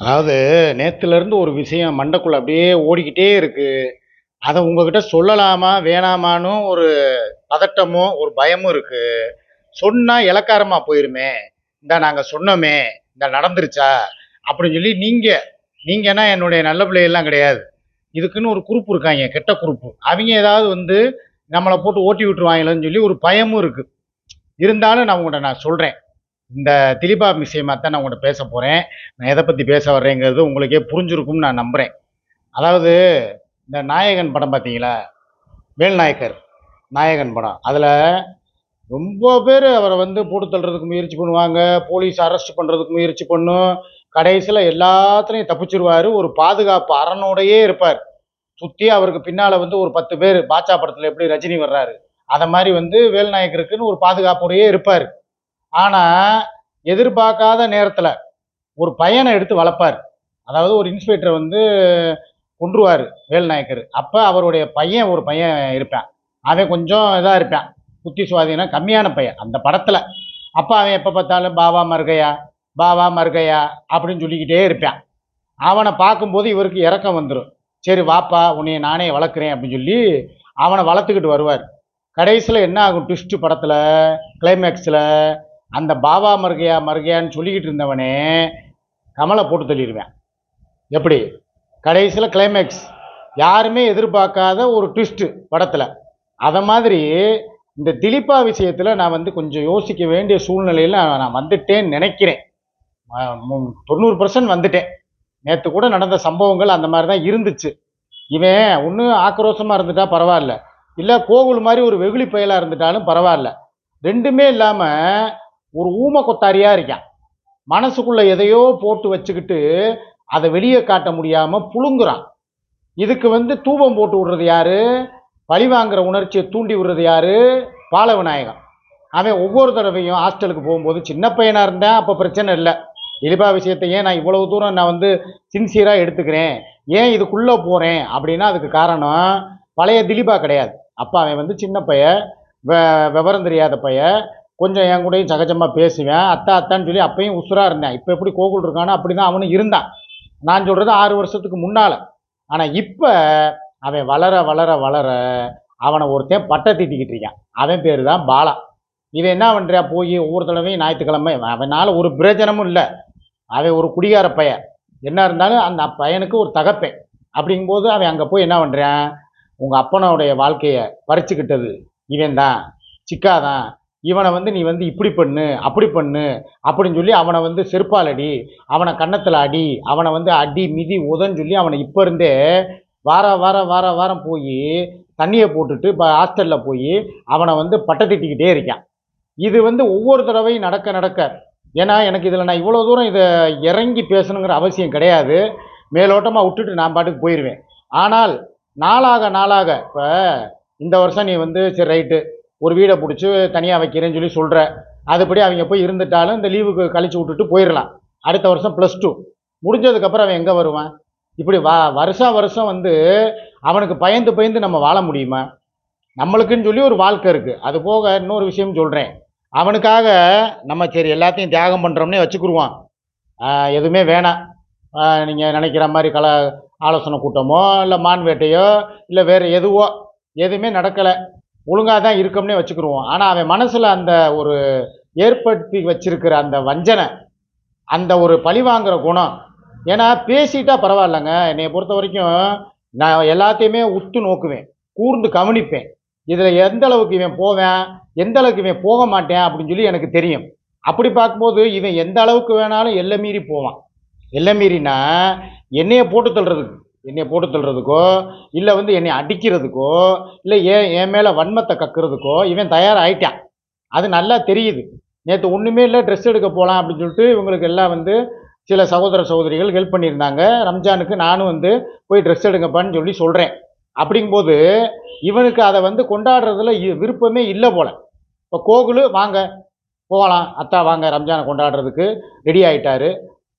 அதாவது நேற்றுலேருந்து ஒரு விஷயம் மண்டைக்குள்ள அப்படியே ஓடிக்கிட்டே இருக்குது அதை உங்ககிட்ட சொல்லலாமா வேணாமான்னு ஒரு பதட்டமும் ஒரு பயமும் இருக்குது சொன்னால் இலக்காரமாக போயிருமே. இந்த நாங்கள் சொன்னோமே இந்த நடந்துருச்சா? அப்படின்னு சொல்லி நீங்கள் நீங்கன்னா என்னுடைய நல்ல பிள்ளைகள்லாம் கிடையாது. இதுக்குன்னு ஒரு குரூப் இருக்காங்க கெட்ட குரூப்பு அவங்க ஏதாவது வந்து நம்மளை போட்டு ஓட்டி விட்டுருவாங்களேன்னு சொல்லி ஒரு பயமும் இருக்குது இருந்தாலும் நான் உங்கள்கிட்ட நான் சொல்கிறேன் இந்த திலீபா விஷயமா தான் நான் உங்கள்கிட்ட பேச போகிறேன் நான் எதை பற்றி பேச வர்றேங்கிறது உங்களுக்கே புரிஞ்சிருக்கும்னு நான் நம்புகிறேன் அதாவது இந்த நாயகன் படம் பார்த்தீங்களா வேல்நாயக்கர் நாயகன் படம். அதில் ரொம்ப பேர் அவரை வந்து போட்டு தள்ளுறதுக்கு முயற்சி பண்ணுவாங்க. போலீஸ் அரெஸ்ட் பண்ணுறதுக்கு முயற்சி பண்ணும். கடைசியில் எல்லாத்துலேயும் தப்பிச்சிருவார். ஒரு பாதுகாப்பு அரணோடையே இருப்பார். சுற்றி அவருக்கு பின்னால் வந்து ஒரு பத்து பேர் பாட்சா படத்தில் எப்படி ரஜினி வர்றாரு. அதை மாதிரி வந்து வேல்நாயக்கருக்குன்னு ஒரு பாதுகாப்போடையே இருப்பார். ஆனால் எதிர்பார்க்காத நேரத்தில் ஒரு பையனை எடுத்து வளர்ப்பார். அதாவது ஒரு இன்ஸ்பெக்டரை வந்து கொன்றுவார் வேல்நாயக்கர் அப்போ அவருடைய பையன் ஒரு பையன் இருப்பான். அவன் கொஞ்சம் இதாக இருப்பான். புத்தி சுவாதீனம் கம்மியான பையன் அந்த படத்தில். அப்போ அவன் எப்போ பார்த்தாலும் பாவா மருகையா பாவா மருகையா அப்படின்னு சொல்லிக்கிட்டே இருப்பான். அவனை பார்க்கும்போது இவருக்கு இறக்கம் வந்துடும் சரி வாப்பா உன்னைய நானே வளர்க்குறேன் அப்படின்னு சொல்லி அவனை வளர்த்துக்கிட்டு வருவார். கடைசியில் என்ன ஆகும்? ட்விஸ்ட் படத்தில் கிளைமேக்ஸில் அந்த பாபா மருகையா மருகையான்னு சொல்லிக்கிட்டு இருந்தவனே கமலை போட்டு தள்ளிடுவேன். எப்படி? கடைசியில் கிளைமேக்ஸ் யாருமே எதிர்பார்க்காத ஒரு ட்விஸ்ட்டு படத்தில். அதை மாதிரி இந்த திலீப்பா விஷயத்தில் நான் வந்து கொஞ்சம் யோசிக்க வேண்டிய சூழ்நிலையில் நான் வந்துட்டேன்னு நினைக்கிறேன். தொண்ணூறு பர்சன்ட் வந்துட்டேன். நேற்று கூட நடந்த சம்பவங்கள் அந்த மாதிரி தான் இருந்துச்சு. இவன் ஒன்று ஆக்ரோஷமாக இருந்துட்டா பரவாயில்ல. இல்லை கோகுல் மாதிரி ஒரு வெகுளி பயலாக இருந்துட்டாலும் பரவாயில்ல. ரெண்டுமே இல்லாமல் ஒரு ஊம கொத்தாரியாக இருக்கான். மனசுக்குள்ளே எதையோ போட்டு வச்சுக்கிட்டு அதை வெளியே காட்ட முடியாமல் புழுங்குறான். இதுக்கு வந்து தூபம் போட்டு விடுறது யார்? பழி வாங்குற உணர்ச்சியை தூண்டி விடுறது யாரு? பால விநாயகம் அவன் ஒவ்வொரு தடவையும் ஹாஸ்டலுக்கு போகும்போது சின்ன பையனாக இருந்தேன் அப்போ பிரச்சனை இல்லை. இலிபா விஷயத்தை ஏன் நான் இவ்வளவு தூரம் நான் வந்து சின்சியராக எடுத்துக்கிறேன்? ஏன் இதுக்குள்ளே போகிறேன் அப்படின்னா அதுக்கு காரணம் பழைய திலீபா கிடையாது. அப்போ அவன் வந்து சின்ன பைய வெ விவரம் தெரியாத பைய கொஞ்சம் என் கூடயும் சகஜமாக பேசுவேன். அத்தா அத்தான்னு சொல்லி அப்பயும் உசுராக இருந்தேன். இப்போ எப்படி கோகுல் இருக்கானோ அப்படி தான் அவனும் இருந்தான். நான் சொல்கிறது ஆறு வருஷத்துக்கு முன்னால். ஆனால் இப்போ அவன் வளர வளர வளர அவனை ஒருத்தன் பட்டை தீட்டிக்கிட்டு இருக்கான். அவன் பேர் தான் பாலா. இவன் என்ன பண்ணுறா போய் ஒவ்வொரு தடவையும் ஞாயிற்றுக்கிழமை அவனால் ஒரு பிரயோஜனமும் இல்லை. அவன் ஒரு குடிகார பையன். என்ன இருந்தாலும் அந்த பையனுக்கு ஒரு தகப்பேன். அப்படிங்கும்போது அவன் அங்கே போய் என்ன பண்ணுறான் உங்கள் அப்பனோடைய வாழ்க்கையை பறிச்சுக்கிட்டது. இவன் தான் சிக்காதான். இவனை வந்து நீ வந்து இப்படி பண்ணு அப்படி பண்ணு அப்படின்னு சொல்லி அவனை வந்து செருப்பால் அடி அவனை கன்னத்தில் அடி அவனை வந்து அடி மிதி உதன்னு சொல்லி அவனை இப்போ இருந்தே வார வாரம் வார வாரம் போய் தண்ணியை போட்டுட்டு இப்போ ஹாஸ்டலில் போய் அவனை வந்து பட்டை திட்டிக்கிட்டே இருக்கான். இது வந்து ஒவ்வொரு தடவையும் நடக்க நடக்க. ஏன்னா எனக்கு இதில் நான் இவ்வளோ தூரம் இதை இறங்கி பேசணுங்கிற அவசியம் கிடையாது. மேலோட்டமாக விட்டுட்டு நான் பாட்டுக்கு போயிடுவேன் ஆனால் நாளாக நாளாக இப்போ இந்த வருஷம் நீ வந்து சரி ரைட்டு ஒரு வீடை பிடிச்சி தனியாக வைக்கிறேன்னு சொல்லி சொல்கிற அதுபடி அவங்க போய் இருந்துட்டாலும் இந்த லீவுக்கு கழிச்சு விட்டுட்டு போயிடலாம் அடுத்த வருஷம் ப்ளஸ் டூ முடிஞ்சதுக்கப்புறம் அவன் எங்கே வருவான்? இப்படி வா வருஷா வருஷம் வந்து அவனுக்கு பயந்து பயந்து நம்ம வாழ முடியுமா? நம்மளுக்குன்னு சொல்லி ஒரு வாழ்க்கை இருக்குது அது போக இன்னொரு விஷயம் சொல்கிறேன் அவனுக்காக நம்ம சரி எல்லாத்தையும் தியாகம் பண்ணுறோம்னே வச்சுக்கிடுவான் எதுவுமே வேணாம். நீங்கள் நினைக்கிற மாதிரி கல ஆலோசனை கூட்டமோ இல்லை மான் வேட்டையோ இல்லை வேறு எதுவோ எதுவுமே நடக்கலை. ஒழுங்காக தான் இருக்கோம்னே வச்சுக்கிருவோம். ஆனால் அவன் மனசில் அந்த ஒரு ஏற்படுத்தி வச்சிருக்கிற அந்த வஞ்சனை அந்த ஒரு பழி வாங்குற குணம் ஏன்னா பேசிட்டா பரவாயில்லைங்க. என்னை பொறுத்த வரைக்கும் நான் எல்லாத்தையுமே உத்து நோக்குவேன் கூர்ந்து கவனிப்பேன். இதில் எந்த அளவுக்கு இவன் போவேன் எந்த அளவுக்கு இவன் போக மாட்டேன் அப்படின்னு சொல்லி எனக்கு தெரியும். அப்படி பார்க்கும்போது இவன் எந்த அளவுக்கு வேணாலும் எல்லை மீறி போவான். எல்லை மீறினா என்னையை போட்டு தள்ளுறதுக்கு. என்னை போட்டு தள்ளுறதுக்கோ இல்லை வந்து என்னை அடிக்கிறதுக்கோ இல்லை ஏன் என் மேலே வன்மத்தை கக்குறதுக்கோ இவன் தயாராகிட்டான் அது நல்லா தெரியுது. நேற்று ஒன்றுமே இல்லை ட்ரெஸ் எடுக்க போகலாம் அப்படின்னு சொல்லிட்டு இவங்களுக்கு எல்லாம் வந்து சில சகோதர சகோதரிகள் ஹெல்ப் பண்ணியிருந்தாங்க. ரம்ஜானுக்கு நானும் வந்து போய் ட்ரெஸ் எடுங்கப்பான்னு சொல்லி சொல்கிறேன் அப்படிங்கும்போது இவனுக்கு அதை வந்து கொண்டாடுறதுல இ- விருப்பமே இல்லை போல். இப்போ கோகுலு வாங்க போகலாம் அத்தா வாங்க ரம்ஜானை கொண்டாடுறதுக்கு ரெடி ஆகிட்டாரு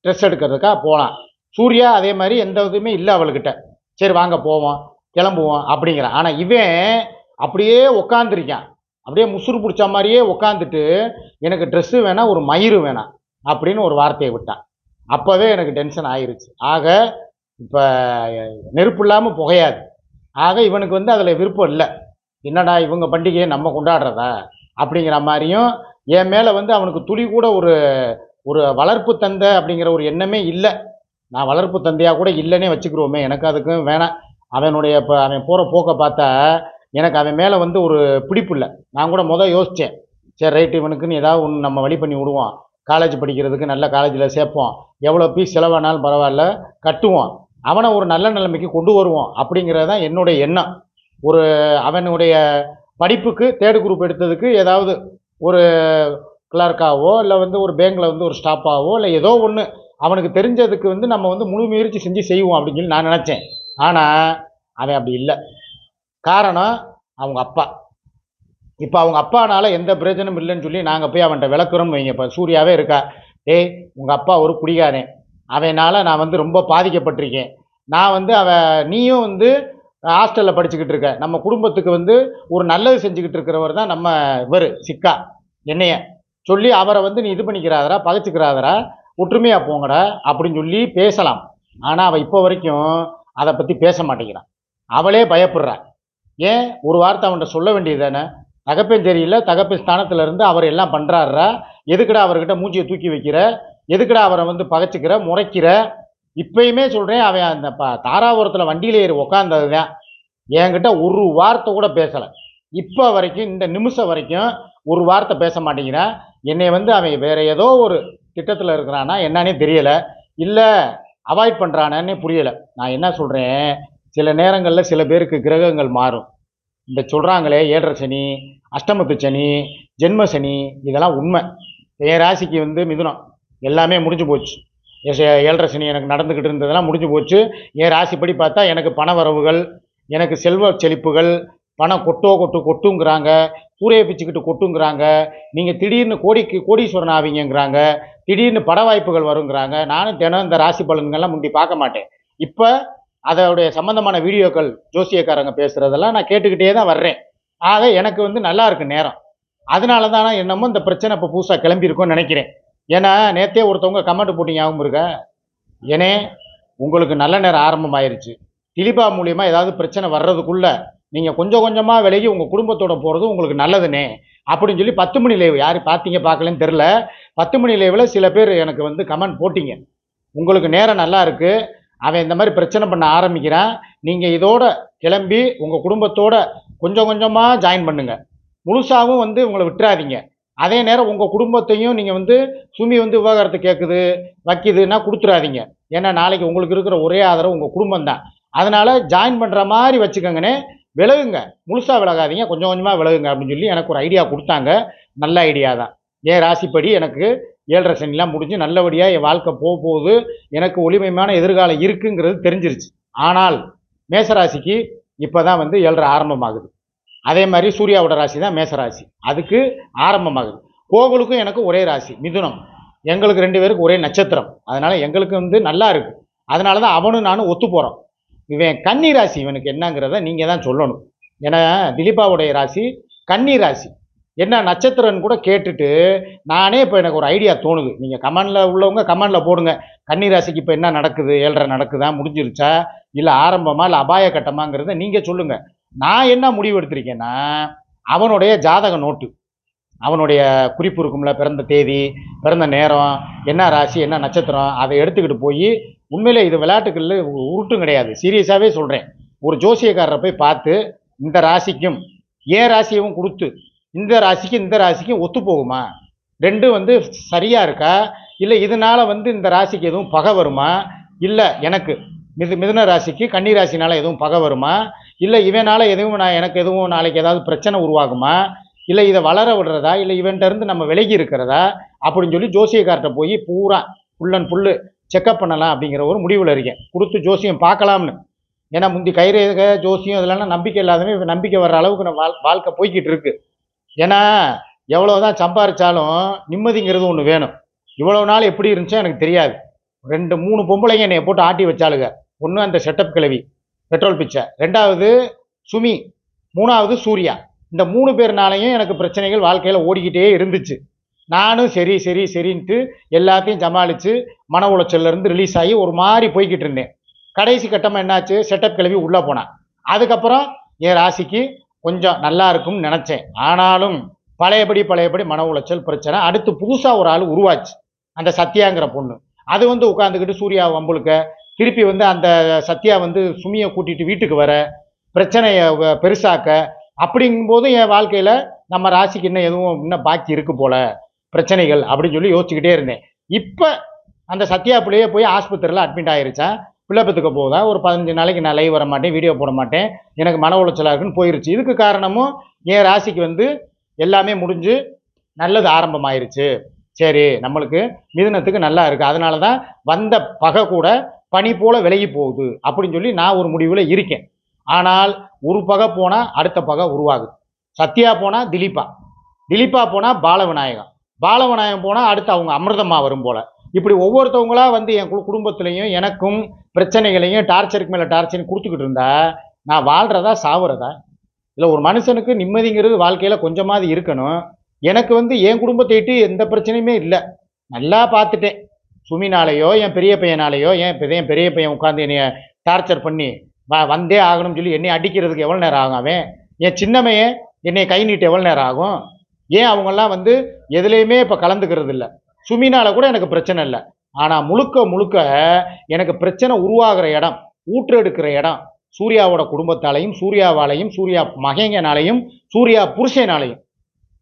ட்ரெஸ் எடுக்கிறதுக்காக போகலாம் சூர்யா அதே மாதிரி எந்த இதுவுமே இல்லை அவள்கிட்ட சரி வாங்க போவோம் கிளம்புவோம் அப்படிங்கிறான் ஆனால் இவன் அப்படியே உக்காந்துருக்கான். அப்படியே முசுறு பிடிச்ச மாதிரியே உக்காந்துட்டு எனக்கு ட்ரெஸ்ஸு வேணாம் ஒரு மயிறு வேணாம் அப்படின்னு ஒரு வார்த்தையை விட்டான். அப்போவே எனக்கு டென்ஷன் ஆயிருச்சு. ஆக இப்போ நெருப்பு இல்லாமல் புகையாது. ஆக இவனுக்கு வந்து அதில் விருப்பம் இல்லை. என்னடா இவங்க பண்டிகையை நம்ம கொண்டாடுறதா? அப்படிங்கிற மாதிரியும் என் மேலே வந்து அவனுக்கு துளி கூட ஒரு ஒரு வளர்ப்பு தந்த அப்படிங்கிற ஒரு எண்ணமே இல்லை. நான் வளர்ப்பு தந்தையாக கூட இல்லைன்னே வச்சுக்கிறோமே எனக்கு அதுக்கும் வேணாம். அவனுடைய இப்போ அவன் போகிற போக்கை பார்த்தா எனக்கு அவன் மேலே வந்து ஒரு பிடிப்பு இல்லை. நான் கூட முதல் யோசித்தேன் சரி ரைட்டு இவனுக்குன்னு ஏதாவது ஒன்று நம்ம வழி பண்ணி விடுவோம். காலேஜ் படிக்கிறதுக்கு நல்ல காலேஜில் சேர்ப்போம். எவ்வளோ ஃபீஸ் செலவானாலும் பரவாயில்ல கட்டுவோம். அவனை ஒரு நல்ல நிலைமைக்கு கொண்டு வருவோம். அப்படிங்கிறது தான் என்னுடைய எண்ணம். ஒரு அவனுடைய படிப்புக்கு தேர்டு குரூப் எடுத்ததுக்கு ஏதாவது ஒரு கிளர்க்காவோ இல்லை வந்து ஒரு பேங்கில் வந்து ஒரு ஸ்டாஃபாவோ இல்லை ஏதோ ஒன்று அவனுக்கு தெரிஞ்சதுக்கு வந்து நம்ம வந்து முழு முயற்சி செஞ்சு செய்வோம் அப்படின்னு சொல்லி நான் நினச்சேன். ஆனால் அவன் அப்படி இல்லை. காரணம் அவங்க அப்பா. இப்போ அவங்க அப்பானால எந்த பிரயோஜனமும் இல்லைன்னு சொல்லி நாங்கள் போய் அவன்கிட்ட விளக்குறோம்னு வைங்க. இப்போ சூர்யாவே இருக்கா? ஏய் உங்கள் அப்பா ஒரு குடிகாரன். அவனால் நான் வந்து ரொம்ப பாதிக்கப்பட்டிருக்கேன். நான் வந்து அவ நீயும் வந்து ஹாஸ்டலில் படிச்சுக்கிட்டு இருக்க. நம்ம குடும்பத்துக்கு வந்து ஒரு நல்லது செஞ்சுக்கிட்டு இருக்கிறவர் தான் நம்ம இவர் சிக்கா. என்னைய. சொல்லி அவரை வந்து நீ இது பண்ணிக்கிறாதரா பகைச்சிக்கிறாதரா ஒற்றுமையாக போங்கடா அப்படின்னு சொல்லி பேசலாம். ஆனால் அவள் இப்போ வரைக்கும் அதை பற்றி பேச மாட்டேங்கிறான். அவளே பயப்படுறா. ஏன்? ஒரு வார்த்தை அவன்கிட்ட சொல்ல வேண்டியது தானே? தகப்பன் தெரியல தகப்பன் ஸ்தானத்தில் இருந்து அவர் எல்லாம் பண்ணுறாருடா எதுக்குடா அவர்கிட்ட மூஞ்சியை தூக்கி வைக்கிற? எதுக்குடா அவரை வந்து பகைச்சிக்கிற முறைக்கிற? இப்பயுமே சொல்கிறேன் அவன் அந்த ப தாராபுரத்தில் வண்டியில் ஏறி உக்காந்தது தான் என்கிட்ட ஒரு வார்த்தை கூட பேசலை. இப்போ வரைக்கும் இந்த நிமிஷம் வரைக்கும் ஒரு வார்த்தை பேச மாட்டேங்கிறான். என்னை வந்து அவன் வேற ஏதோ ஒரு திட்டத்தில் இருக்கிறானா என்னன்னே தெரியலை. இல்லை அவாய்ட் பண்ணுறானே புரியலை. நான் என்ன சொல்கிறேன் சில நேரங்களில் சில பேருக்கு கிரகங்கள் மாறும். இந்த சொல்கிறாங்களே ஏழரை சனி அஷ்டமத்து சனி ஜென்ம சனி இதெல்லாம் உண்மை. என் ராசிக்கு வந்து மிதுனம். எல்லாமே முடிஞ்சு போச்சு. எஸ் ஏழரை சனி எனக்கு நடந்துக்கிட்டு இருந்ததெல்லாம் முடிஞ்சு போச்சு. என் ராசிப்படி பார்த்தா எனக்கு பண வரவுகள் எனக்கு செல்வ செழிப்புகள் பணம் கொட்டோ கொட்டு கொட்டுங்கிறாங்க. கூரையை பிச்சுக்கிட்டு கொட்டுங்கிறாங்க. நீங்கள் திடீர்னு கோடிக்கு கோடீஸ்வரன் ஆவீங்கிறாங்க திடீர்னு பட வாய்ப்புகள் வருங்கிறாங்க. நானும் தினம் இந்த ராசி பலன்கள்லாம் முந்தி பார்க்க மாட்டேன். இப்போ அதோடைய சம்மந்தமான வீடியோக்கள் ஜோசியக்காரங்க பேசுகிறதெல்லாம் நான் கேட்டுக்கிட்டே தான் வர்றேன். ஆக எனக்கு வந்து நல்லா இருக்கு நேரம். அதனால தான் என்னமோ இந்த பிரச்சனை இப்போ புதுசாக கிளம்பியிருக்கோன்னு நினைக்கிறேன். ஏன்னா நேற்றே ஒருத்தவங்க கமெண்ட் போட்டு ஞாபகம் இருக்க? ஏனே உங்களுக்கு நல்ல நேரம் ஆரம்பமாயிருச்சு. திலீபா மூலியமாக ஏதாவது பிரச்சனை வர்றதுக்குள்ளே நீங்கள் கொஞ்சம் கொஞ்சமாக விலகி உங்கள் குடும்பத்தோட போகிறது உங்களுக்கு நல்லதுனே அப்படின்னு சொல்லி பத்து மணி லைவ் யார் பார்த்தீங்க பார்க்கலன்னு தெரில பத்து மணி லைவில் சில பேர் எனக்கு வந்து கமெண்ட் போட்டிங்க. உங்களுக்கு நேரம் நல்லா இருக்குது அவன் இந்த மாதிரி பிரச்சனை பண்ண ஆரம்பிக்கிறான். நீங்கள் இதோட கிளம்பி உங்கள் குடும்பத்தோட கொஞ்சம் கொஞ்சமாக ஜாயின் பண்ணுங்கள் முழுசாகவும் வந்து உங்களை விட்டுறாதீங்க. அதே நேரம் உங்கள் குடும்பத்தையும் நீங்கள் வந்து சுமி வந்து விவகாரத்தை கேட்குது வைக்குதுன்னா கொடுத்துறாதீங்க. ஏன்னா நாளைக்கு உங்களுக்கு இருக்கிற ஒரே ஆதரவு உங்கள் குடும்பம் தான் அதனால் ஜாயின் பண்ணுற மாதிரி வச்சுக்கோங்கண்ணே. விலகுங்க. முழுசாக விலகாதீங்க. கொஞ்சம் கொஞ்சமாக விலகுங்க அப்படின்னு சொல்லி எனக்கு ஒரு ஐடியா கொடுத்தாங்க. நல்ல ஐடியா தான். என் ராசிப்படி எனக்கு ஏழரை சனிலாம் முடிஞ்சு நல்லபடியாக என் வாழ்க்கை போக போகுது. எனக்கு ஒளிமயமான எதிர்காலம் இருக்குங்கிறது தெரிஞ்சிருச்சு. ஆனால் மேசராசிக்கு இப்போ தான் வந்து ஏழரை ஆரம்பமாகுது. அதே மாதிரி சூர்யாவோட ராசி தான் மேசராசி. அதுக்கு ஆரம்பமாகுது. கோகுலுக்கும் எனக்கு ஒரே ராசி மிதுனம். எங்களுக்கு ரெண்டு பேருக்கு ஒரே நட்சத்திரம். அதனால் எங்களுக்கு வந்து நல்லா இருக்குது அதனால தான் அவனும் நானும் ஒத்து போகிறோம் இவன் கன்னி ராசி இவனுக்கு என்னங்கிறத நீங்கள் தான் சொல்லணும். ஏன்னா திலீபாவுடைய ராசி கன்னி ராசி. என்ன நட்சத்திரம்னு கூட கேட்டுட்டு நானே இப்போ எனக்கு ஒரு ஐடியா தோணுது. நீங்கள் கமெண்டில் உள்ளவங்க கமெண்டில் போடுங்க. கன்னி ராசிக்கு இப்போ என்ன நடக்குது ஏழரை நடக்குதா முடிஞ்சிருச்சா இல்லை ஆரம்பமாக இல்லை அபாய கட்டமாங்கிறத நீங்கள் சொல்லுங்கள் நான் என்ன முடிவு எடுத்திருக்கேன்னா அவனுடைய ஜாதக நோட்டு. அவனுடைய குறிப்பு இருக்கும்ல பிறந்த தேதி பிறந்த நேரம் என்ன ராசி என்ன நட்சத்திரம் அதை எடுத்துக்கிட்டு போய் உண்மையிலே இது விளையாட்டுகளில் உருட்டும் கிடையாது. சீரியஸாகவே சொல்கிறேன் ஒரு ஜோசியக்காரரை போய் பார்த்து இந்த ராசிக்கும் ஏன் ராசியவும் கொடுத்து இந்த ராசிக்கும் இந்த ராசிக்கும் ஒத்து போகுமா? ரெண்டும் வந்து சரியாக இருக்கா? இல்லை இதனால் வந்து இந்த ராசிக்கு எதுவும் பகை வருமா? இல்லை எனக்கு மிது மிதுன ராசிக்கு கன்னி ராசினால் எதுவும் பகை வருமா? இல்லை இவனால் எதுவும் நான் எனக்கு எதுவும் நாளைக்கு ஏதாவது பிரச்சனை உருவாகுமா? இல்லை இதை வளர விடுறதா? இல்லை இவன்ட்ட இருந்து நம்ம விலகி இருக்கிறதா? அப்படின்னு சொல்லி ஜோசியக்கார்ட்ட போய் பூரா ஃபுல் அண்ட் ஃபுல்லு செக்கப் பண்ணலாம் அப்படிங்கிற ஒரு முடிவில் இருக்கேன். கொடுத்து ஜோசியம் பார்க்கலாம்னு. ஏன்னா முந்தி கைரேக ஜோசியம் இதெல்லாம் நம்பிக்கை இல்லாதவே நம்பிக்கை வர்ற அளவுக்கு நம்ம வாழ் வாழ்க்கை போய்கிட்டு இருக்கு. ஏன்னா எவ்வளோ தான் சம்பாரித்தாலும் நிம்மதிங்கிறது ஒன்று வேணும். இவ்வளோ நாள் எப்படி இருந்துச்சோ எனக்கு தெரியாது. ரெண்டு மூணு பொம்பளைங்க என்னை போட்டு ஆட்டி வச்சாளுங்க. ஒன்று அந்த செட்டப் கிளவி பெட்ரோல் பிச்சை. ரெண்டாவது சுமி. மூணாவது சூர்யா. இந்த மூணு பேர்னாலையும் எனக்கு பிரச்சனைகள் வாழ்க்கையில் ஓடிக்கிட்டே இருந்துச்சு. நானும் சரி சரி சரின்ட்டு எல்லாத்தையும் சமாளித்து மன உளைச்சல்லேருந்து ரிலீஸ் ஆகி ஒரு மாதிரி போய்கிட்டு இருந்தேன். கடைசி கட்டமாக என்னாச்சு? செட்டப் கிளம்பி உள்ளே போனேன். அதுக்கப்புறம் என் ராசிக்கு கொஞ்சம் நல்லா இருக்கும்னு நினச்சேன். ஆனாலும் பழையபடி பழையபடி மன உளைச்சல் பிரச்சனை. அடுத்து புதுசாக ஒரு ஆள் உருவாச்சு. அந்த சத்யாங்கிற பொண்ணு. அது வந்து உட்காந்துக்கிட்டு சூர்யா வம்புழுக்க திருப்பி வந்து அந்த சத்யா வந்து சுமியை கூட்டிகிட்டு வீட்டுக்கு வர பிரச்சனையை வ- பெருசாக்க அப்படிங்கும்போது என் வாழ்க்கையில் நம்ம ராசிக்கு இன்னும் எதுவும் இன்னும் பாக்கி இருக்கு போல். பிரச்சனைகள் அப்படின்னு சொல்லி யோசிச்சுக்கிட்டே இருந்தேன். இப்போ அந்த சத்யா பிள்ளையே போய் ஆஸ்பத்திரியில் அட்மிட் ஆயிருச்சான் பிள்ளை பெற்றுக்க போதா ஒரு பதினஞ்சு நாளைக்கு நான் லைவ் வர மாட்டேன் வீடியோ போட மாட்டேன். எனக்கு மன உளைச்சலாக இருக்குன்னு போயிருச்சு. இதுக்கு காரணமும் என் ராசிக்கு வந்து எல்லாமே முடிஞ்சு நல்லது ஆரம்பமாயிருச்சு. சரி நம்மளுக்கு மிதுனத்துக்கு நல்லா இருக்குது அதனால தான் வந்த பகை கூட பனி போல் விலகி போகுது அப்படின்னு சொல்லி நான் ஒரு முடிவில் இருக்கேன். ஆனால் ஒரு பகை போனால் அடுத்த பகை உருவாகுது. சத்யா போனால் திலீபா. திலீபா போனால் பாலவிநாயகம் பாலவனாயம் போனால் அடுத்து அவங்க அமிர்தமா வரும் போல். இப்படி ஒவ்வொருத்தவங்களா வந்து என் கு- குடும்பத்திலையும் எனக்கும் பிரச்சனைகளையும் டார்ச்சருக்கு மேலே டார்ச்சர்னு கொடுத்துக்கிட்டு இருந்தா நான் வாழ்கிறதா சாவுறதா? இல்லை ஒரு மனுஷனுக்கு நிம்மதிங்கிறது வாழ்க்கையில் கொஞ்சமாவது இருக்கணும். எனக்கு வந்து என் குடும்பத்தைவிட்டு எந்த பிரச்சனையுமே இல்லை. நல்லா பார்த்துட்டேன் சுமினாலேயோ என் பெரிய பையனாலேயோ என் இப்போ என் பெரிய பையன் உட்காந்து என்னைய டார்ச்சர் பண்ணி வ வந்தே ஆகணும்னு சொல்லி என்னை அடிக்கிறதுக்கு எவ்வளோ நேரம் ஆகும் அவன்? என் சின்னமையே என்னை கை நீட்டு எவ்வளோ நேரம் ஆகும்? ஏன் அவங்கெல்லாம் வந்து எதுலேயுமே இப்போ கலந்துக்கிறது இல்லை சுமினால கூட எனக்கு பிரச்சனை இல்லை. ஆனால் முழுக்க முழுக்க எனக்கு பிரச்சனை உருவாகிற இடம் ஊற்றெடுக்கிற இடம் சூர்யாவோட குடும்பத்தாலையும் சூர்யாவாலையும் சூர்யா மகங்கனாலையும் சூர்யா புருஷனாலையும்.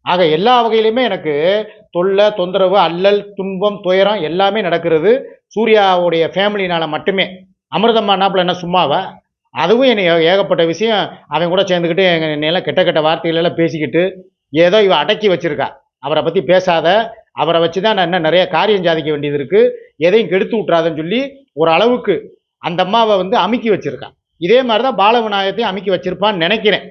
ஆக எல்லா வகையிலுமே எனக்கு தொல்லை தொந்தரவு அல்லல் துன்பம் துயரம் எல்லாமே நடக்கிறது சூர்யாவுடைய ஃபேமிலினால் மட்டுமே. அமிர்தம்மா நாப்பில் என்ன சும்மாவா? அதுவும் என்னை ஏ- ஏகப்பட்ட விஷயம் அவன் கூட சேர்ந்துக்கிட்டு எங்கள் என்னையெல்லாம் கெட்ட கெட்ட வார்த்தைகளெல்லாம் பேசிக்கிட்டு ஏதோ இவ அடக்கி வச்சிருக்கா. அவரை பற்றி பேசாத. அவரை வச்சு தான் நான் இன்னும் நிறைய காரியம் சாதிக்க வேண்டியது இருக்குது எதையும் கெடுத்து விட்றாதுன்னு சொல்லி ஒரு அளவுக்கு அந்த அம்மாவை வந்து அமுக்கி வச்சுருக்கான் இதே மாதிரி தான் பாலவிநாயகத்தையும் அமுக்கி வச்சுருப்பான்னு நினைக்கிறேன்.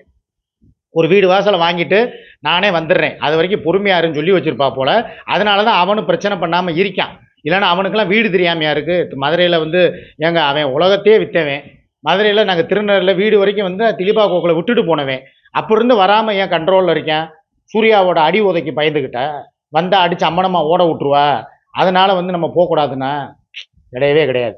ஒரு வீடு வாசலை வாங்கிட்டு நானே வந்துடுறேன். அது வரைக்கும் பொறுமையாருன்னு சொல்லி வச்சுருப்பா போல். அதனால தான் அவனும் பிரச்சனை பண்ணாமல் இருக்கான். இல்லைன்னா அவனுக்கெல்லாம் வீடு தெரியாமையா இருக்குது மதுரையில் வந்து ஏங்க அவன் உலகத்தையே விற்றவன் மதுரையில் நாங்கள் திருநெல்வேலியில் வீடு வரைக்கும் வந்து திலீபா கோக்கில் விட்டுட்டு போனவன். அப்போ இருந்து வராமல் ஏன் கண்ட்ரோலில் இருக்கேன்? சூர்யாவோட அடி உதைக்கு பயந்துக்கிட்ட வந்தால் அடித்து அம்மனமாக ஓட விட்டுருவா. அதனால் வந்து நம்ம போகக்கூடாதுன்னா கிடையவே கிடையாது.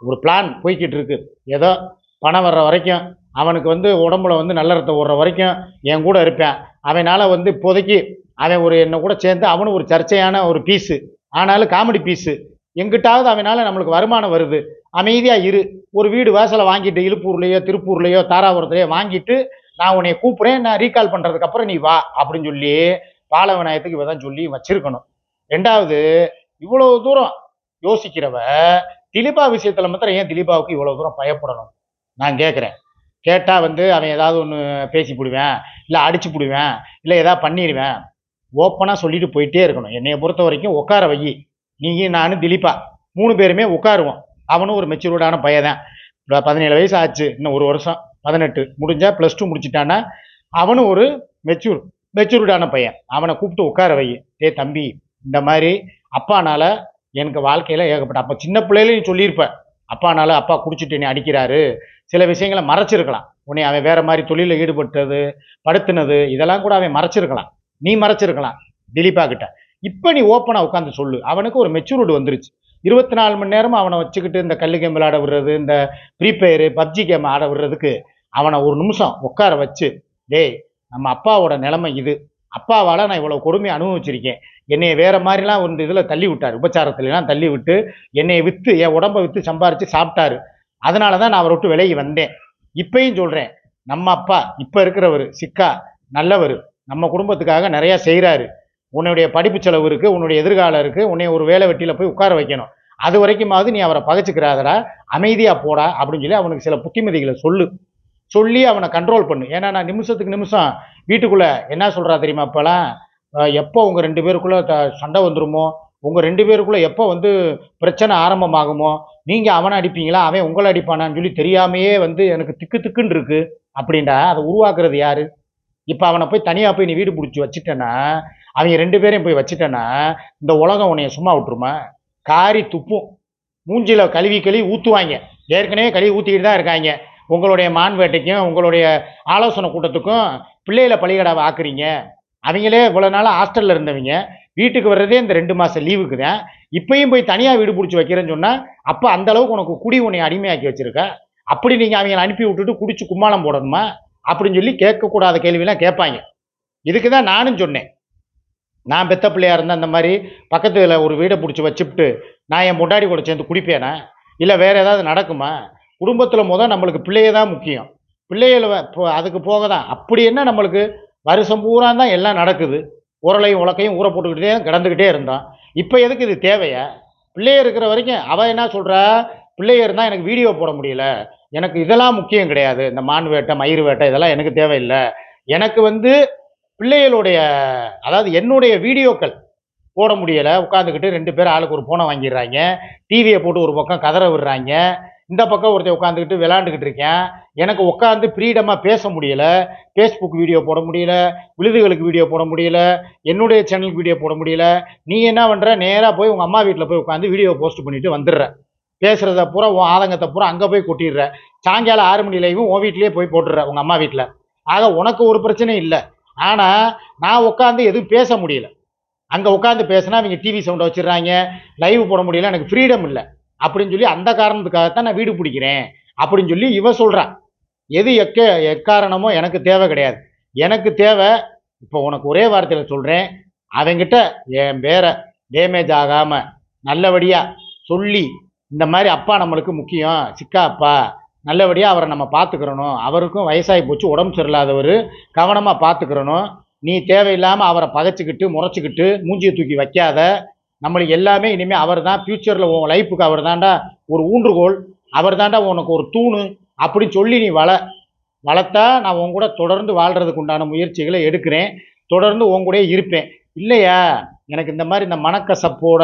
ஒரு பிளான் போய்கிட்டு இருக்கு. ஏதோ பணம் வர்ற வரைக்கும் அவனுக்கு வந்து உடம்புல வந்து நல்ல ரத்தம் ஓடுற வரைக்கும் என் கூட இருப்பேன். அவனால் வந்து இப்போதைக்கு அவன் ஒரு என்னை கூட சேர்ந்து அவனும் ஒரு சர்ச்சையான ஒரு பீஸு ஆனாலும் காமெடி பீஸு எங்கிட்டாவது அவனால் நம்மளுக்கு வருமானம் வருது. அமைதியாக இரு. ஒரு வீடு வாசலை வாங்கிட்டு இழுப்பூர்லேயோ திருப்பூர்லேயோ தாராபுரத்துலையோ வாங்கிட்டு நான் உன்னை கூப்பிடுறேன் நான் ரீகால் பண்ணுறதுக்கு அப்புறம் நீ வா அப்படின்னு சொல்லி பாலவிநாயகத்துக்கு இவ தான் சொல்லி வச்சிருக்கணும். ரெண்டாவது இவ்வளவு தூரம் யோசிக்கிறவ திலீபா விஷயத்துல மாத்திரம் ஏன் திலீபாவுக்கு இவ்வளவு தூரம் பயப்படணும்? நான் கேட்குறேன் கேட்டா வந்து அவன் ஏதாவது ஒன்று பேசி போடுவேன் இல்லை அடிச்சு போடுவேன் இல்லை ஏதாவது பண்ணிடுவேன் ஓப்பனாக சொல்லிட்டு போயிட்டே இருக்கணும். என்னைய பொறுத்த வரைக்கும் உட்கார வை. நீயும் நானும் திலீபா மூணு பேருமே உட்காருவோம். அவனும் ஒரு மெச்சூர்டான பையன் தான் பதினேழு வயசு ஆச்சு இன்னும் ஒரு வருஷம். பதினெட்டு. முடிஞ்சால் ப்ளஸ் டூ முடிச்சிட்டான்னா அவனும் ஒரு மெச்சூர் மெச்சூர்டான பையன். அவனை கூப்பிட்டு உட்கார வை. ஏ தம்பி இந்த மாதிரி அப்பானால் எனக்கு வாழ்க்கையில் ஏகப்பட்ட அப்போ சின்ன பிள்ளையில நீ சொல்லியிருப்ப. அப்பானால அப்பா குடிச்சிட்டு என்னை அடிக்கிறாரு. சில விஷயங்களை மறைச்சிருக்கலாம். உன்னை அவன் வேறு மாதிரி தொழிலில் ஈடுபட்டது படுத்துனது இதெல்லாம் கூட அவன் மறைச்சிருக்கலாம். நீ மறைச்சிருக்கலாம். திலீபா கிட்ட. இப்போ நீ ஓப்பனாக உட்காந்து சொல்லு. அவனுக்கு ஒரு மெச்சூரிட்டி வந்துருச்சு. இருபத்தி நாலு மணி நேரமும் அவனை வச்சுக்கிட்டு இந்த கல்லு கேம் விளையாட விடுறது இந்த ஃப்ரீ ஃபயரு பப்ஜி கேம் ஆட விடுறதுக்கு அவனை ஒரு நிமிஷம் உட்கார வச்சு டேய் நம்ம அப்பாவோட நிலைமை இது. அப்பாவால் நான் இவ்வளோ கொடுமை அனுபவிச்சிருக்கேன். என்னைய வேற மாதிரிலாம் ஒரு இதில் தள்ளி விட்டார். உபச்சாரத்துலலாம் தள்ளி விட்டு என்னைய விற்று என் உடம்பை விற்று சம்பாரித்து சாப்பிட்டாரு. அதனால தான் நான் அவரை விட்டு விலகி வந்தேன். இப்பையும் சொல்கிறேன் நம்ம அப்பா இப்போ இருக்கிறவர் சிக்கா நல்லவர். நம்ம குடும்பத்துக்காக நிறையா செய்கிறாரு உன்னுடைய படிப்பு செலவு இருக்குது உன்னுடைய எதிர்காலம் இருக்குது உன்னை ஒரு வேலை வெட்டியில் போய் உட்கார வைக்கணும். அது வரைக்குமாவது நீ அவரை பகைச்சிக்கிறாதடா அமைதியாக போடா அப்படின்னு சொல்லி அவனுக்கு சில புத்திமதிகளை சொல்லு. சொல்லி அவனை கண்ட்ரோல் பண்ணு. ஏன்னா நான் நிமிஷத்துக்கு நிமிஷம் வீட்டுக்குள்ளே என்ன சொல்கிறா தெரியுமா இப்போலாம் எப்போ உங்கள் ரெண்டு பேருக்குள்ளே த சண்டை வந்துருமோ உங்கள் ரெண்டு பேருக்குள்ளே எப்போ வந்து பிரச்சனை ஆரம்பமாகுமோ நீங்கள் அவனை அடிப்பீங்களா அவன் உங்களை அடிப்பானான்னு சொல்லி தெரியாமையே வந்து எனக்கு திக்கு திக்குன்னு இருக்குது அப்படின்டா அதை உருவாக்குறது யார்? இப்போ அவனை போய் தனியாக போய் நீ வீடு பிடிச்சி வச்சுட்டேன்னா அவங்க ரெண்டு பேரையும் போய் வச்சுட்டேன்னா இந்த உலகம் உன்னைய சும்மா விட்டுருமா? காரி துப்பும். மூஞ்சியில் கழுவி கழுவி ஊற்றுவாங்க ஏற்கனவே கழுவி ஊற்றிக்கிட்டு தான் இருக்காங்க. உங்களுடைய மான் வேட்டைக்கும் உங்களுடைய ஆலோசனை கூட்டத்துக்கும் பிள்ளைகளை பலிகடாவை ஆக்குறீங்க. அவங்களே இவ்வளோ நாள் ஹாஸ்டலில் இருந்தவங்க. வீட்டுக்கு வர்றதே இந்த ரெண்டு மாதம் லீவுக்கு தான். இப்பயும் போய் தனியாக வீடு பிடிச்சி வைக்கிறேன்னு சொன்னால் அப்போ அந்த அளவுக்கு உனக்கு குடி உன்னை அடிமையாக்கி வச்சுருக்க. அப்படி நீங்கள் அவங்களை அனுப்பி விட்டுட்டு குடிச்சு கும்மாளம் போடணுமா? அப்படின்னு சொல்லி கேட்கக்கூடாத கேள்வியெல்லாம் கேட்பாங்க. இதுக்கு தான் நானும் சொன்னேன். நான் பெத்த பிள்ளையாக இருந்தால் அந்த மாதிரி பக்கத்தில் ஒரு வீடை பிடிச்சி வச்சுப்புட்டு நான் என் பொண்டாடி கூட சேர்ந்து குடிப்பேனா? இல்லை வேறு ஏதாவது நடக்குமா? குடும்பத்தில் முதல் நம்மளுக்கு பிள்ளையே தான் முக்கியம். பிள்ளைகளை இப்போ அதுக்கு போக தான் அப்படி என்ன நம்மளுக்கு? வருஷம் பூரா தான் எல்லாம் நடக்குது. உரலையும் உலக்கையும் ஊற போட்டுக்கிட்டே கிடந்துக்கிட்டே இருந்தோம் இப்போ எதுக்கு இது தேவையா? பிள்ளைய இருக்கிற வரைக்கும் அவள் என்ன சொல்கிறா பிள்ளைய இருந்தால் எனக்கு வீடியோ போட முடியல. எனக்கு இதெல்லாம் முக்கியம் கிடையாது. இந்த மான் வேட்டை மயிர் வேட்டை இதெல்லாம் எனக்கு தேவையில்லை. எனக்கு வந்து பிள்ளைகளுடைய அதாவது என்னுடைய வீடியோக்கள் போட முடியலை. உட்காந்துக்கிட்டு ரெண்டு பேரும் ஆளுக்கு ஒரு ஃபோனை வாங்கிடுறாங்க. டிவியை போட்டு ஒரு பக்கம் கதற விடுறாங்க. இந்த பக்கம் ஒருத்தர் உட்காந்துக்கிட்டு விளாண்டுக்கிட்டு இருக்கேன். எனக்கு உட்காந்து ஃப்ரீடமாக பேச முடியல. ஃபேஸ்புக் வீடியோ போட முடியல. விழுதுகளுக்கு வீடியோ போட முடியல. என்னுடைய சேனலுக்கு வீடியோ போட முடியல. நீ என்ன பண்ணுற நேராக போய் உங்கள் அம்மா வீட்டில் போய் உட்காந்து வீடியோ போஸ்ட் பண்ணிவிட்டு வந்துடுற. பேசுகிறத பூரா உன் ஆதங்கத்தை பூரா அங்கே போய் கொட்டிடுற. சாயங்காலம் ஆறு மணி லைவும் உன் வீட்லேயே போய் போட்டுடுற உங்கள் அம்மா வீட்டில் ஆக உனக்கு ஒரு பிரச்சனையும் இல்லை. ஆனால் நான் உட்காந்து எதுவும் பேச முடியல. அங்கே உட்காந்து பேசினா அவங்க டிவி சவுண்டை வச்சிடுறாங்க லைவ் போட முடியல எனக்கு ஃப்ரீடம் இல்லை. அப்படின்னு சொல்லி அந்த காரணத்துக்காகத்தான் நான் வீடு பிடிக்கிறேன். அப்படின்னு சொல்லி இவ சொல்கிறான் எது எக்க எக்காரணமோ எனக்கு தேவை கிடையாது. எனக்கு தேவை இப்போ உனக்கு ஒரே வார்த்தையில் சொல்கிறேன் அவங்கிட்ட என் பேரை டேமேஜ் ஆகாமல் நல்லபடியாக சொல்லி இந்த மாதிரி அப்பா நம்மளுக்கு முக்கியம். சிக்கா அப்பா நல்லபடியாக அவரை நம்ம பார்த்துக்கிறணும். அவருக்கும் வயசாகி போச்சு உடம்பு சரியில்லாதவர் கவனமாக பார்த்துக்கிறணும். நீ தேவையில்லாமல் அவரை பகைச்சிக்கிட்டு முறைச்சிக்கிட்டு மூஞ்சியை தூக்கி வைக்காத. நம்மளுக்கு எல்லாமே இனிமேல் அவர் தான் ஃப்யூச்சரில் உன் லைஃபுக்கு அவர் தாண்டா ஒரு ஊன்றுகோல் அவர் தாண்டா உனக்கு ஒரு தூணு அப்படின்னு சொல்லி நீ வள வளர்த்தா நான் உன் கூட தொடர்ந்து வாழ்கிறதுக்கு உண்டான முயற்சிகளை எடுக்கிறேன். தொடர்ந்து உன் கூடயே இருப்பேன். இல்லையா? எனக்கு இந்த மாதிரி இந்த மனக்கசப்போட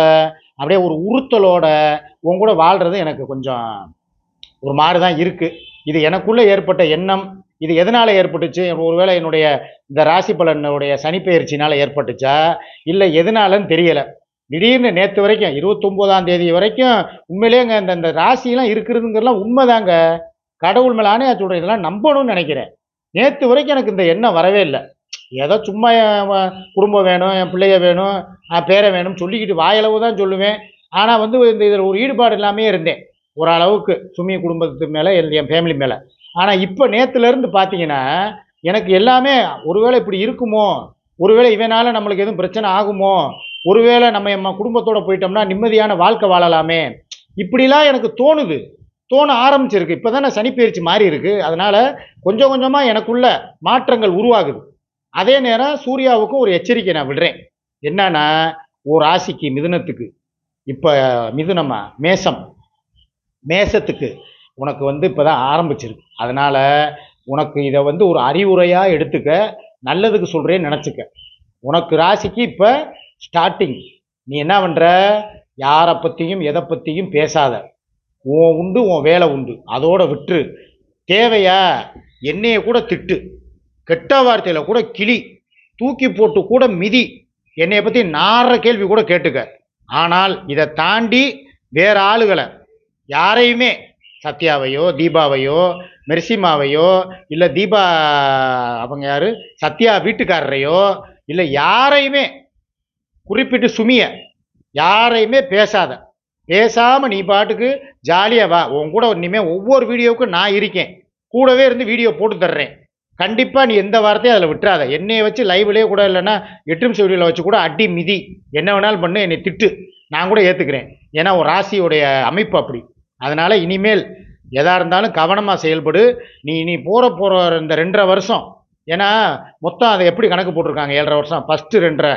அப்படியே ஒரு உறுத்தலோட உன் கூட வாழ்கிறது எனக்கு கொஞ்சம் ஒரு மாதிரி தான் இருக்குது இது எனக்குள்ளே ஏற்பட்ட எண்ணம் இது எதனால் ஏற்பட்டுச்சு? ஒருவேளை என்னுடைய இந்த ராசி பலனுடைய சனிப்பெயர்ச்சினால் ஏற்பட்டுச்சா? இல்லை எதனாலன்னு தெரியலை. திடீர்னு நேற்று வரைக்கும் இருபத்தொம்போதாம் தேதி வரைக்கும் உண்மையிலேங்க இந்த இந்த ராசியெல்லாம் இருக்கிறதுங்கிறலாம் உண்மைதாங்க. கடவுள் மேலானே சொல்கிறேன் இதெல்லாம் நம்பணும்னு நினைக்கிறேன். நேற்று வரைக்கும் எனக்கு இந்த எண்ணம் வரவே இல்லை. ஏதோ சும்மா என் குடும்பம் வேணும் என் பிள்ளைய வேணும் பேரை வேணும்னு சொல்லிக்கிட்டு வாயளவு தான் சொல்லுவேன். ஆனால் வந்து இந்த இதில் ஒரு ஈடுபாடு இல்லாமே இருந்தேன். ஓரளவுக்கு சுமி குடும்பத்து மேலே என் ஃபேமிலி மேலே. ஆனால் இப்போ நேற்றுலேருந்து பார்த்தீங்கன்னா எனக்கு எல்லாமே ஒருவேளை இப்படி இருக்குமோ? ஒருவேளை இவனால் நம்மளுக்கு எதுவும் பிரச்சனை ஆகுமோ? ஒருவேளை நம்ம நம்ம குடும்பத்தோடு போயிட்டோம்னா நிம்மதியான வாழ்க்கை வாழலாமே? இப்படிலாம் எனக்கு தோணுது. தோண ஆரம்பிச்சிருக்கு. இப்போ தானே சனிப்பயிற்சி மாறி இருக்கு. அதனால் கொஞ்சம் கொஞ்சமாக எனக்குள்ள மாற்றங்கள் உருவாகுது. அதே நேரம் சூர்யாவுக்கும் ஒரு எச்சரிக்கை நான் விடுறேன். என்னன்னா ஒரு ராசிக்கு மிதுனத்துக்கு. இப்போ மிதுனமா? மேசம். மேசத்துக்கு உனக்கு வந்து இப்போ தான் ஆரம்பிச்சிருக்கு. அதனால் உனக்கு இதை வந்து ஒரு அறிவுரையாக எடுத்துக்க நல்லதுக்கு சொல்கிறேன்னு நினச்சிக்க. உனக்கு ராசிக்கு இப்போ ஸ்டார்டிங் நீ என்ன பண்ணுற யாரை பற்றியும் எதை பற்றியும் பேசாத. உன் உண்டு உன் வேலை உண்டு. அதோட விட்டுரு. தேவையா? என்னையை கூட திட்டு. கெட்ட வார்த்தையில் கூட கிளி. தூக்கி போட்டு கூட மிதி. என்னையை பற்றி நாடுற கேள்வி கூட கேட்டுக்க. ஆனால் இதை தாண்டி வேறு ஆளுகளை யாரையுமே சத்யாவையோ தீபாவையோ மெர்சிமாவையோ இல்லை தீபா அவங்க யார்? சத்யா வீட்டுக்காரரையோ இல்லை யாரையுமே குறிப்பிட்டு சுமிய யாரையுமே பேசாத. பேசாமல் நீ பாட்டுக்கு ஜாலியாக வா. உன் கூட இனிமேல் ஒவ்வொரு வீடியோவுக்கும் நான் இருக்கேன். கூடவே இருந்து வீடியோ போட்டு தர்றேன். கண்டிப்பாக நீ எந்த வார்த்தையும் அதில் விட்டுறாத. என்னையை வச்சு லைவ்லேயே கூட இல்லைன்னா எட்டு நிமிஷம் வீடியோவில் வச்சு கூட அடி மிதி. என்ன வேணாலும் பண்ணு என்னை திட்டு. நான் கூட ஏற்றுக்கிறேன் ஏன்னா ஒரு ராசியுடைய அமைப்பு அப்படி. அதனால் இனிமேல் எதா இருந்தாலும் கவனமாக செயல்படு. நீ நீ போகிற போகிற இந்த ரெண்டரை வருஷம் ஏன்னா மொத்தம் அதை எப்படி கணக்கு போட்டிருக்காங்க? ஏழரை வருஷம். ஃபஸ்ட்டு ரெண்டரை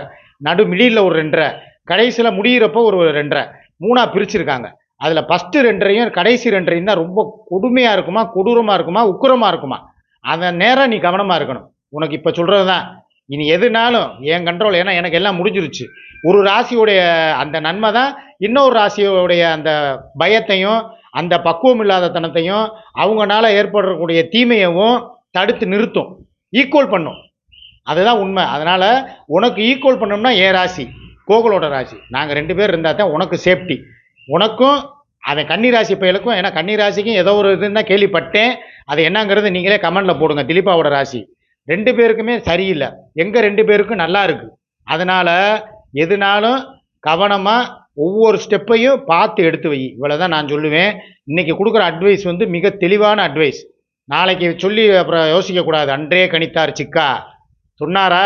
நடு மிடியில் ஒரு ரெண்டரை கடைசியில் முடியிறப்போ ஒரு ரெண்டரை. மூணாக பிரிச்சுருக்காங்க. அதில் ஃபஸ்ட்டு ரெண்டரையும் கடைசி ரெண்டரையும் தான் ரொம்ப கொடுமையாக இருக்குமா கொடூரமாக இருக்குமா உக்கரமாக இருக்குமா? அந்த நேரம் நீ கவனமாக இருக்கணும். உனக்கு இப்போ சொல்கிறது தான் இனி எதுனாலும் என் கண்ட்ரோல் ஏன்னா எனக்கு எல்லாம் முடிஞ்சிருச்சு. ஒரு ராசியுடைய அந்த நன்மை தான் இன்னொரு ராசியோடைய அந்த பயத்தையும் அந்த பக்குவம் இல்லாத தனத்தையும் அவங்கனால ஏற்படக்கூடிய தீமையவும் தடுத்து நிறுத்தும். ஈக்குவல் பண்ணும். அதுதான் உண்மை. அதனால் உனக்கு ஈக்குவல் பண்ணோம்னா ஏன் ராசி கோகுலோட ராசி. நாங்கள் ரெண்டு பேர் இருந்தால் தான் உனக்கு சேஃப்டி உனக்கும் அதை கன்னி ராசி பயலுக்கும் ஏன்னா கன்னி ராசிக்கும் ஏதோ ஒரு இதுன்னு கேள்விப்பட்டேன். அது என்னங்கிறது நீங்களே கமெண்டில் போடுங்க. திலீபாவோட ராசி. ரெண்டு பேருக்குமே சரியில்லை. எங்கள் ரெண்டு பேருக்கும் நல்லா இருக்குது அதனால் எதுனாலும் கவனமாக ஒவ்வொரு ஸ்டெப்பையும் பார்த்து எடுத்து வை. இவ்வளோதான் நான் சொல்லுவேன். இன்றைக்கி கொடுக்குற அட்வைஸ் வந்து மிக தெளிவான அட்வைஸ் நாளைக்கு சொல்லி அப்புறம் யோசிக்கக்கூடாது அன்றே கணித்தார் சிக்கா. சொன்னாரா?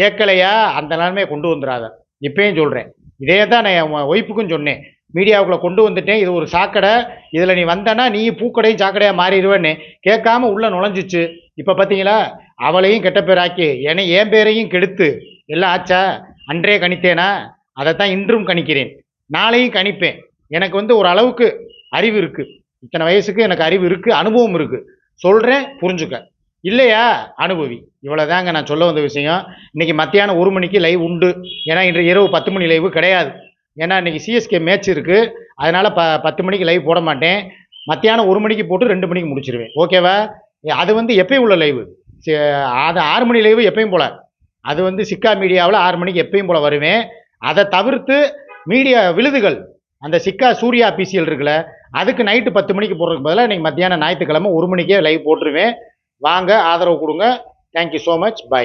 கேட்கலையா? அந்த நிலைமையை கொண்டு வந்துடாத இப்பயும் சொல்கிறேன் இதே தான் நான் என் ஒய்ஃபுக்கும் சொன்னேன். மீடியாவுக்குள்ளே கொண்டு வந்துட்டேன். இது ஒரு சாக்கடை. இதில் நீ வந்தனா நீ பூக்கடையும் சாக்கடையாக மாறிடுவேன்னு கேட்காம உள்ளே நுழைஞ்சிச்சு. இப்போ பார்த்தீங்களா அவளையும் கெட்ட பேராக்கி என்னை என் பேரையும் கெடுத்து. எல்லாம் ஆச்சா? அன்றே கணித்தேனா? அதைத்தான் இன்றும் கணிக்கிறேன். நாளையும் கணிப்பேன். எனக்கு வந்து ஒரு அளவுக்கு அறிவு இருக்குது இத்தனை வயசுக்கு எனக்கு அறிவு இருக்குது அனுபவம் இருக்குது சொல்கிறேன் புரிஞ்சுக்க. இல்லையா அனுபவி? இவ்வளோதாங்க நான் சொல்ல வந்த விஷயம். இன்னைக்கு மத்தியானம் ஒரு மணிக்கு லைவ் உண்டு. ஏன்னா இன்று இரவு பத்து மணி லைவு கிடையாது. ஏன்னா இன்றைக்கி சிஎஸ்கே மேட்ச் இருக்குது அதனால் ப பத்து மணிக்கு லைவ் போட மாட்டேன். மத்தியானம் ஒரு மணிக்கு போட்டு ரெண்டு மணிக்கு முடிச்சிருவேன். ஓகேவா அது வந்து எப்பயும் உள்ள லைவு அது ஆறு மணி லைவு எப்பயும் போல. அது வந்து சிக்கா மீடியாவில் ஆறு மணிக்கு எப்பயும் போல வருவேன். அதை தவிர்த்து மீடியா விழுதுகள். அந்த சிக்கா சூர்யா அபிசியல் இருக்குல்ல அதுக்கு நைட்டு பத்து மணிக்கு போடுறதுக்கு பதிலாக இன்றைக்கி மத்தியானம் ஞாயிற்றுக்கிழமை ஒரு மணிக்கே லைவ் போட்டுருவேன். வாங்க ஆதரவு கொடுங்க. Thank you so much by